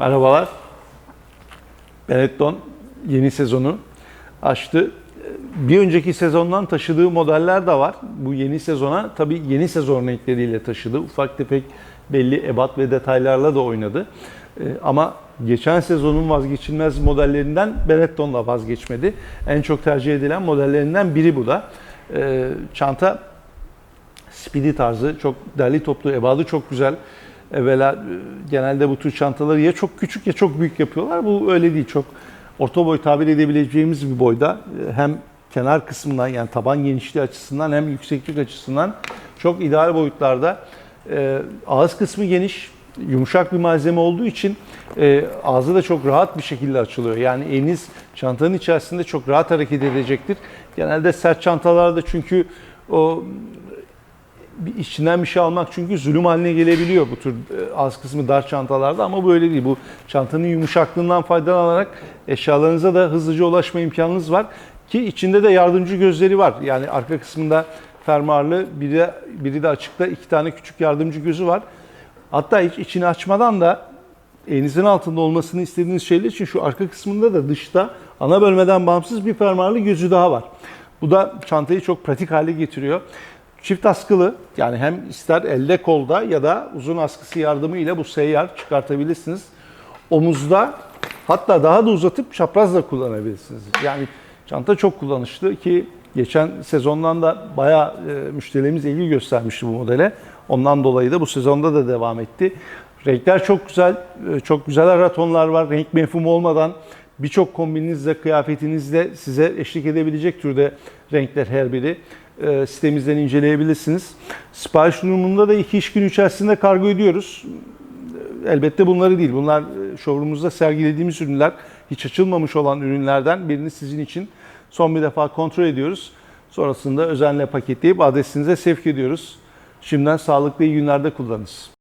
Merhabalar. Benetton yeni sezonu açtı. Bir önceki sezondan taşıdığı modeller de var. Bu yeni sezona tabii yeni sezon renkleriyle taşıdı. Ufak tefek belli ebat ve detaylarla da oynadı. Ee, Ama geçen sezonun vazgeçilmez modellerinden Benetton da vazgeçmedi. En çok tercih edilen modellerinden biri bu da. Ee, Çanta speedy tarzı, çok derli toplu, ebadı çok güzel. Evvela e, genelde bu tür çantaları ya çok küçük ya çok büyük yapıyorlar. Bu öyle değil. Çok orta boy tabir edebileceğimiz bir boyda. E, Hem kenar kısmından yani taban genişliği açısından hem yükseklik açısından çok ideal boyutlarda. E, Ağız kısmı geniş, yumuşak bir malzeme olduğu için e, ağzı da çok rahat bir şekilde açılıyor. Yani eliniz çantanın içerisinde çok rahat hareket edecektir. Genelde sert çantalarda çünkü o bir içinden bir şey almak çünkü zulüm haline gelebiliyor bu tür e, az kısmı dar çantalarda ama bu öyle değil. Bu çantanın yumuşaklığından faydalanarak eşyalarınıza da hızlıca ulaşma imkanınız var ki içinde de yardımcı gözleri var. Yani arka kısmında fermuarlı biri de, biri de açıkta iki tane küçük yardımcı gözü var. Hatta hiç içini açmadan da elinizin altında olmasını istediğiniz şeyler için şu arka kısmında da dışta ana bölmeden bağımsız bir fermuarlı gözü daha var. Bu da çantayı çok pratik hale getiriyor. Çift askılı yani hem ister elde kolda ya da uzun askısı yardımıyla bu seyyar çıkartabilirsiniz. Omuzda hatta daha da uzatıp çapraz da kullanabilirsiniz. Yani çanta çok kullanışlı ki geçen sezondan da bayağı e, müşterilerimiz ilgi göstermişti bu modele. Ondan dolayı da bu sezonda da devam etti. Renkler çok güzel, e, çok güzel ara tonlar var. Renk mefhumu olmadan birçok kombininizle, kıyafetinizle size eşlik edebilecek türde renkler her biri. E, sitemizden inceleyebilirsiniz. Sipariş durumunda da iki iş günü içerisinde kargo ediyoruz. Elbette bunları değil. Bunlar e, showroom'umuzda sergilediğimiz ürünler. Hiç açılmamış olan ürünlerden birini sizin için son bir defa kontrol ediyoruz. Sonrasında özenle paketleyip adresinize sevk ediyoruz. Şimdiden sağlıklı iyi günlerde kullanınız.